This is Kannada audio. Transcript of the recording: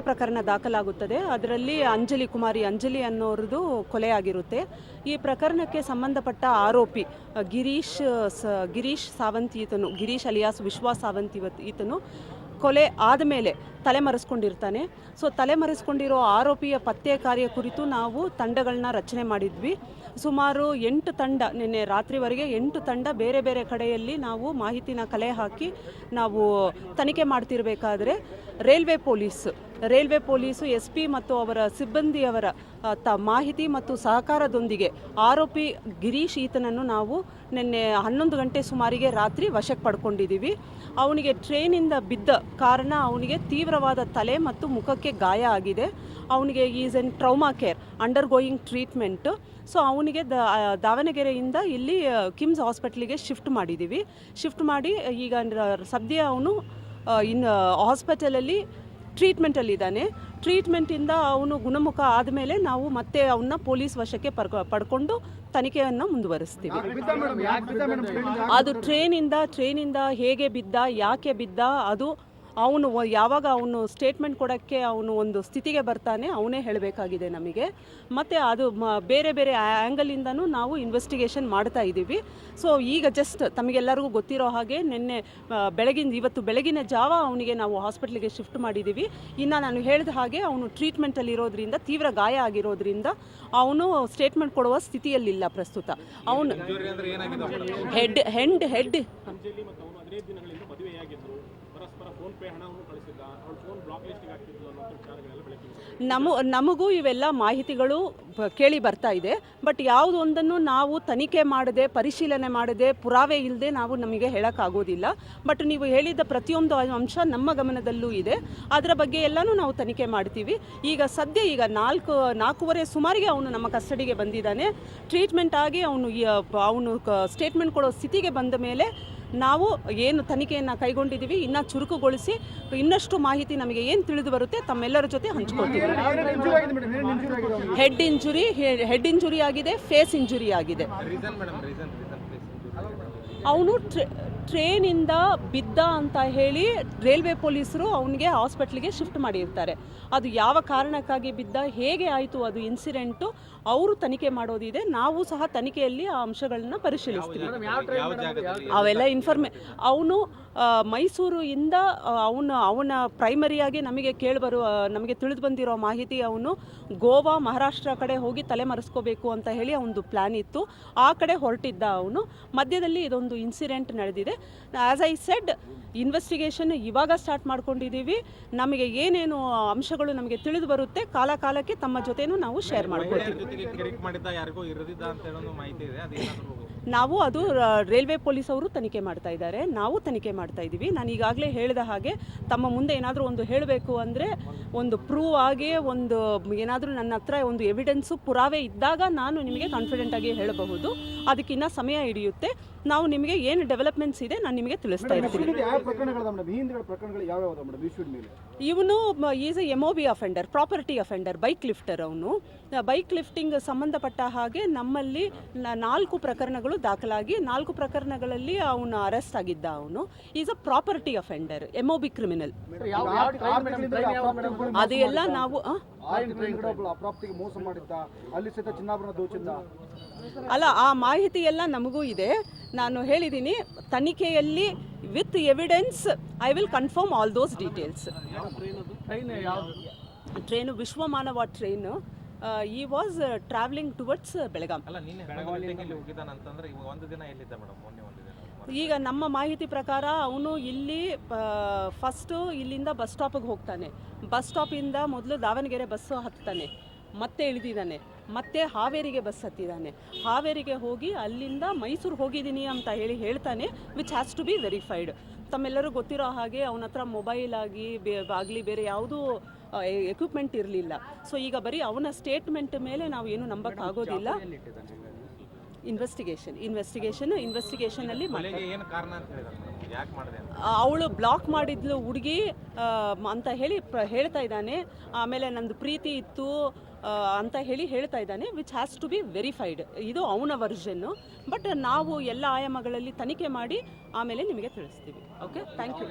ಪ್ರಕರಣ ದಾಖಲಾಗುತ್ತದೆ. ಅದರಲ್ಲಿ ಅಂಜಲಿ ಕುಮಾರಿ, ಅಂಜಲಿ ಅನ್ನೋರದು ಕೊಲೆ ಆಗಿರುತ್ತೆ ಈ ಪ್ರಕರಣಕ್ಕೆ ಸಂಬಂಧಪಟ್ಟ ಆರೋಪಿ ಗಿರೀಶ್ ಗಿರೀಶ್ ಸಾವಂತ್ ಈತನು, ಗಿರೀಶ್ ಅಲಿಯಾಸ್ ವಿಶ್ವಾಸ್ ಸಾವಂತ್ ಈತನು ಕೊಲೆ ಆದಮೇಲೆ ತಲೆಮರೆಸ್ಕೊಂಡಿರ್ತಾನೆ. ಸೊ, ತಲೆಮರೆಸ್ಕೊಂಡಿರೋ ಆರೋಪಿಯ ಪತ್ತೆ ಕಾರ್ಯ ಕುರಿತು ನಾವು ತಂಡಗಳನ್ನ ರಚನೆ ಮಾಡಿದ್ವಿ. ಸುಮಾರು ಎಂಟು ತಂಡ, ನಿನ್ನೆ ರಾತ್ರಿವರೆಗೆ ಎಂಟು ತಂಡ ಬೇರೆ ಬೇರೆ ಕಡೆಯಲ್ಲಿ ನಾವು ಮಾಹಿತಿನ ಕಲೆ ಹಾಕಿ ನಾವು ತನಿಖೆ ಮಾಡ್ತಿರಬೇಕಾದ್ರೆ railway police railway police, S P ಮತ್ತು ಅವರ ಸಿಬ್ಬಂದಿಯವರ ತ ಮಾಹಿತಿ ಮತ್ತು ಸಹಕಾರದೊಂದಿಗೆ ಆರೋಪಿ ಗಿರೀಶ್ ಈತನನ್ನು ನಾವು ನಿನ್ನೆ ಹನ್ನೊಂದು ಗಂಟೆ ಸುಮಾರಿಗೆ ರಾತ್ರಿ ವಶಕ್ಕೆ ಪಡ್ಕೊಂಡಿದ್ದೀವಿ. ಅವನಿಗೆ ಟ್ರೈನಿಂದ ಬಿದ್ದ ಕಾರಣ ಅವನಿಗೆ ತೀವ್ರವಾದ ತಲೆ ಮತ್ತು ಮುಖಕ್ಕೆ ಗಾಯ ಆಗಿದೆ. ಅವನಿಗೆ is in trauma care undergoing treatment. So, ಅವನಿಗೆ ದಾವಣಗೆರೆಯಿಂದ ಇಲ್ಲಿ ಕಿಮ್ಸ್ ಹಾಸ್ಪಿಟ್ಲಿಗೆ ಶಿಫ್ಟ್ ಮಾಡಿದ್ದೀವಿ. ಶಿಫ್ಟ್ ಮಾಡಿ ಈಗ ಸದ್ಯ ಅವನು ಇನ್ನು ಹಾಸ್ಪಿಟಲಲ್ಲಿ ಟ್ರೀಟ್ಮೆಂಟಲ್ಲಿದ್ದಾನೆ ಟ್ರೀಟ್ಮೆಂಟಿಂದ ಅವನು ಗುಣಮುಖ ಆದಮೇಲೆ ನಾವು ಮತ್ತೆ ಅವನ್ನ ಪೊಲೀಸ್ ವಶಕ್ಕೆ ಪರ್ಕ ಪಡ್ಕೊಂಡು ತನಿಖೆಯನ್ನು ಮುಂದುವರಿಸ್ತೀವಿ. ಅದು ಟ್ರೈನಿಂದ ಟ್ರೈನಿಂದ ಹೇಗೆ ಬಿದ್ದ ಯಾಕೆ ಬಿದ್ದ ಅದು ಅವನು ಯಾವಾಗ ಅವನು ಸ್ಟೇಟ್ಮೆಂಟ್ ಕೊಡೋಕ್ಕೆ ಅವನು ಒಂದು ಸ್ಥಿತಿಗೆ ಬರ್ತಾನೆ ಅವನೇ ಹೇಳಬೇಕಾಗಿದೆ ನಮಗೆ. ಮತ್ತು ಅದು ಮ ಬೇರೆ ಬೇರೆ ಆ್ಯಂಗಲಿಂದನೂ ನಾವು ಇನ್ವೆಸ್ಟಿಗೇಷನ್ ಮಾಡ್ತಾ ಇದ್ದೀವಿ. ಸೊ ಈಗ ಜಸ್ಟ್ ತಮಗೆಲ್ಲರಿಗೂ ಗೊತ್ತಿರೋ ಹಾಗೆ ನಿನ್ನೆ ಬೆಳಗಿನ ಇವತ್ತು ಬೆಳಗಿನ ಜಾವ ಅವನಿಗೆ ನಾವು ಹಾಸ್ಪಿಟ್ಲಿಗೆ ಶಿಫ್ಟ್ ಮಾಡಿದ್ದೀವಿ ಇನ್ನು ನಾನು ಹೇಳಿದ ಹಾಗೆ ಅವನು ಟ್ರೀಟ್ಮೆಂಟಲ್ಲಿರೋದ್ರಿಂದ ತೀವ್ರ ಗಾಯ ಆಗಿರೋದ್ರಿಂದ ಅವನು ಸ್ಟೇಟ್ಮೆಂಟ್ ಕೊಡುವ ಸ್ಥಿತಿಯಲ್ಲಿಲ್ಲ ಪ್ರಸ್ತುತ. ಅವನು ಹೆಡ್ ಹೆಂಡ್ ಹೆಡ್ ಪರಸ್ಪರ ಫೋನ್ ಪೇ ಹಣವನ್ನು ಕಳಿಸಿದ್ದ, ಅವಳು ಫೋನ್ ಬ್ಲಾಕ್ ಲಿಸ್ಟಿಗೆ ಹಾಕಿದ್ಲು ಅನ್ನೋ ವಿಚಾರಗಳೆಲ್ಲ ಬೆಳಕಿಗೆ ನಮ, ನಮಗೂ ಇವೆಲ್ಲ ಮಾಹಿತಿಗಳು ಕೇಳಿ ಬರ್ತಾ ಇದೆ. ಬಟ್ ಯಾವುದೊಂದನ್ನು ನಾವು ತನಿಖೆ ಮಾಡದೆ, ಪರಿಶೀಲನೆ ಮಾಡದೆ, ಪುರಾವೆ ಇಲ್ಲದೆ ನಾವು ನಮಗೆ ಹೇಳೋಕ್ಕಾಗೋದಿಲ್ಲ. ಬಟ್ ನೀವು ಹೇಳಿದ ಪ್ರತಿಯೊಂದು ಅಂಶ ನಮ್ಮ ಗಮನದಲ್ಲೂ ಇದೆ. ಅದರ ಬಗ್ಗೆ ಎಲ್ಲನೂ ನಾವು ತನಿಖೆ ಮಾಡ್ತೀವಿ. ಈಗ ಸದ್ಯ ಈಗ ನಾಲ್ಕು, ನಾಲ್ಕೂವರೆ ಸುಮಾರಿಗೆ ಅವನು ನಮ್ಮ ಕಸ್ಟಡಿಗೆ ಬಂದಿದ್ದಾನೆ. ಟ್ರೀಟ್ಮೆಂಟ್ ಆಗಿ ಅವನು ಅವನು ಸ್ಟೇಟ್ಮೆಂಟ್ ಕೊಡೋ ಸ್ಥಿತಿಗೆ ಬಂದ ಮೇಲೆ ನಾವು ಏನು ತನಿಖೆಯನ್ನು ಕೈಗೊಂಡಿದ್ದೀವಿ, ಇನ್ನೂ ಚುರುಕುಗೊಳಿಸಿ ಇನ್ನಷ್ಟು ಮಾಹಿತಿ ನಮಗೆ ಏನು ತಿಳಿದು ಬರುತ್ತೆ ತಮ್ಮೆಲ್ಲರ ಜೊತೆ ಹಂಚ್ಕೊಳ್ತೀವಿ. ಹೆಡ್ ಇಂಜುರಿ ಹೆಡ್ ಇಂಜುರಿ ಆಗಿದೆ ಫೇಸ್ ಇಂಜುರಿ ಆಗಿದೆ. ರೀಸನ್ ಟ್ರೇ ಅವನು ಟ್ರೈನಿಂದ ಬಿದ್ದ ಅಂತ ಹೇಳಿ ರೈಲ್ವೆ ಪೊಲೀಸರು ಅವನಿಗೆ ಹಾಸ್ಪಿಟ್ಲಿಗೆ ಶಿಫ್ಟ್ ಮಾಡಿರ್ತಾರೆ. ಅದು ಯಾವ ಕಾರಣಕ್ಕಾಗಿ ಬಿದ್ದ ಹೇಗೆ ಆಯಿತು ಅದು ಇನ್ಸಿಡೆಂಟು ಅವರು ತನಿಖೆ ಮಾಡೋದಿದೆ. ನಾವು ಸಹ ತನಿಖೆಯಲ್ಲಿ ಆ ಅಂಶಗಳನ್ನ ಪರಿಶೀಲಿಸ್ತೀವಿ. ಅವೆಲ್ಲ ಇನ್ಫಾರ್ಮೇ ಅವನು ಮೈಸೂರು ಇಂದ ಅವನು ಅವನ ಪ್ರೈಮರಿಯಾಗಿ ನಮಗೆ ಕೇಳಿಬರುವ ನಮಗೆ ತಿಳಿದು ಬಂದಿರೋ ಮಾಹಿತಿ ಅವನು ಗೋವಾ ಮಹಾರಾಷ್ಟ್ರ ಕಡೆ ಹೋಗಿ ತಲೆ ಮರೆಸ್ಕೋಬೇಕು ಅಂತ ಹೇಳಿ ಅವನದು ಪ್ಲ್ಯಾನ್ ಇತ್ತು. ಆ ಕಡೆ ಹೊರಟಿದ್ದ ಅವನು. ಮಧ್ಯದಲ್ಲಿ ಇದೊಂದು ಇನ್ಸಿಡೆಂಟ್ ನಡೆದಿದೆ. ಆ್ಯಸ್ ಐ ಸೆಡ್ ಇನ್ವೆಸ್ಟಿಗೇಷನ್ ಇವಾಗ ಸ್ಟಾರ್ಟ್ ಮಾಡ್ಕೊಂಡಿದ್ದೀವಿ. ನಮಗೆ ಏನೇನು ಅಂಶಗಳು ನಮಗೆ ತಿಳಿದು ಬರುತ್ತೆ ಕಾಲ ಕಾಲಕ್ಕೆ ತಮ್ಮ ಜೊತೆನೂ ನಾವು ಶೇರ್ ಮಾಡ್ಕೊಳ್ತೀವಿ. ನಾವು ಅದು ರೈಲ್ವೆ ಪೊಲೀಸ್ ಅವರು ತನಿಖೆ ಮಾಡ್ತಾ ಇದ್ದಾರೆ. ನಾವು ತನಿಖೆ ಮಾಡ್ತಾ ಇದ್ದೀವಿ. ನಾನು ಈಗಾಗಲೇ ಹೇಳಿದ ಹಾಗೆ ತಮ್ಮ ಮುಂದೆ ಏನಾದರೂ ಒಂದು ಹೇಳಬೇಕು ಅಂದರೆ ಒಂದು ಪ್ರೂವ್ ಆಗಿ ಒಂದು ಏನಾದರೂ ನನ್ನ ಹತ್ರ ಒಂದು ಎವಿಡೆನ್ಸು ಪುರಾವೆ ಇದ್ದಾಗ ನಾನು ನಿಮಗೆ ಕಾನ್ಫಿಡೆಂಟ್ ಆಗಿ ಹೇಳಬಹುದು. ಅದಕ್ಕಿನ್ನ ಸಮಯ ಹಿಡಿಯುತ್ತೆ. ನಾವು ನಿಮಗೆ ಏನು ಡೆವಲಪ್ಮೆಂಟ್ಸ್ ಇದೆ ನಾನು ನಿಮಗೆ ತಿಳಿಸ್ತಾ ಇರ್ತೀನಿ. ಇವನು is a M O B offender property offender bike lifter ಅವನು ಬೈಕ್ ಲಿಫ್ಟಿಂಗ್ ಸಂಬಂಧಪಟ್ಟ ಹಾಗೆ ನಮ್ಮಲ್ಲಿ ನಾಲ್ಕು ಪ್ರಕರಣಗಳು ದಾಖಲಾಗಿ ನಾಲ್ಕು ಪ್ರಕರಣಗಳಲ್ಲಿ ಅವನು ಅರೆಸ್ಟ್ ಆಗಿದ್ದ ಅವನು is a property offender M O B criminal ಅದೆಲ್ಲ ನಾವು? ಅಪ್ರಾಪ್ತಿಗೆ ಮೋಸ ಮಾಡಿದ್ದ ಅಲ್ಲಿ ಸಹಿತ ಚಿನ್ನಾಭರಣ ದೋಚಿದ್ದ. ಅಲ್ಲ ಆ ಮಾಹಿತಿ ಎಲ್ಲ ನಮಗೂ ಇದೆ. ನಾನು ಹೇಳಿದ್ದೀನಿ ತನಿಖೆಯಲ್ಲಿ with evidence I will confirm all those details. Train Vishwamanava train. He was travelling towards Belgaum ಅಲ್ಲ ನಿನ್ನೆ ಬೆಳಗಾವಿಯಲ್ಲಿ ಹೋಗಿದ್ದಾನ ಅಂತಂದ್ರೆ ಇವಾಗ ಒಂದು ದಿನ ಎಲ್ಲಿದ್ದ ಮೇಡಮ್ ಮೊನ್ನೆ ಒಂದು ದಿನ ಈಗ ನಮ್ಮ ಮಾಹಿತಿ ಪ್ರಕಾರ ಅವನು ಇಲ್ಲಿ ಫಸ್ಟು ಇಲ್ಲಿಂದ ಬಸ್ ಸ್ಟಾಪಿಗೆ ಹೋಗ್ತಾನೆ. ಬಸ್ ಸ್ಟಾಪಿಂದ ಮೊದಲು ದಾವಣಗೆರೆ ಬಸ್ಸು ಹತ್ತಾನೆ ಮತ್ತೆ ಇಳಿದಿದ್ದಾನೆ ಮತ್ತೆ ಹಾವೇರಿಗೆ ಬಸ್ ಹತ್ತಿದ್ದಾನೆ. ಹಾವೇರಿಗೆ ಹೋಗಿ ಅಲ್ಲಿಂದ ಮೈಸೂರು ಹೋಗಿದ್ದೀನಿ ಅಂತ ಹೇಳಿ ಹೇಳ್ತಾನೆ which has to be verified ತಮ್ಮೆಲ್ಲರೂ ಗೊತ್ತಿರೋ ಹಾಗೆ ಅವನ ಹತ್ರ ಮೊಬೈಲ್ ಆಗಿ ಬೇ ಆಗಲಿ ಬೇರೆ ಯಾವುದೂ ಎಕ್ವಿಪ್ಮೆಂಟ್ ಇರಲಿಲ್ಲ. ಸೊ ಈಗ ಬರೀ ಅವನ ಸ್ಟೇಟ್ಮೆಂಟ್ ಮೇಲೆ ನಾವು ಏನು ನಂಬಕ್ಕಾಗೋದಿಲ್ಲ ಇನ್ವೆಸ್ಟಿಗೇಷನ್ ಇನ್ವೆಸ್ಟಿಗೇಷನ್ ಇನ್ವೆಸ್ಟಿಗೇಷನಲ್ಲಿ ಅವಳು ಬ್ಲಾಕ್ ಮಾಡಿದ್ಲು ಹುಡುಗಿ ಅಂತ ಹೇಳಿ ಹೇಳ್ತಾ ಇದ್ದಾನೆ. ಆಮೇಲೆ ನಂದು ಪ್ರೀತಿ ಇತ್ತು. ಅಂತ ಹೇಳಿ ಹೇಳ್ತಾ ಇದ್ದಾನೆ which has to be verified ಇದು ಅವನ ವರ್ಷನ್ನು ಬಟ್ ನಾವು ಎಲ್ಲ ಆಯಾಮಗಳಲ್ಲಿ ತನಿಖೆ ಮಾಡಿ ಆಮೇಲೆ ನಿಮಗೆ ತಿಳಿಸ್ತೀವಿ. Okay thank you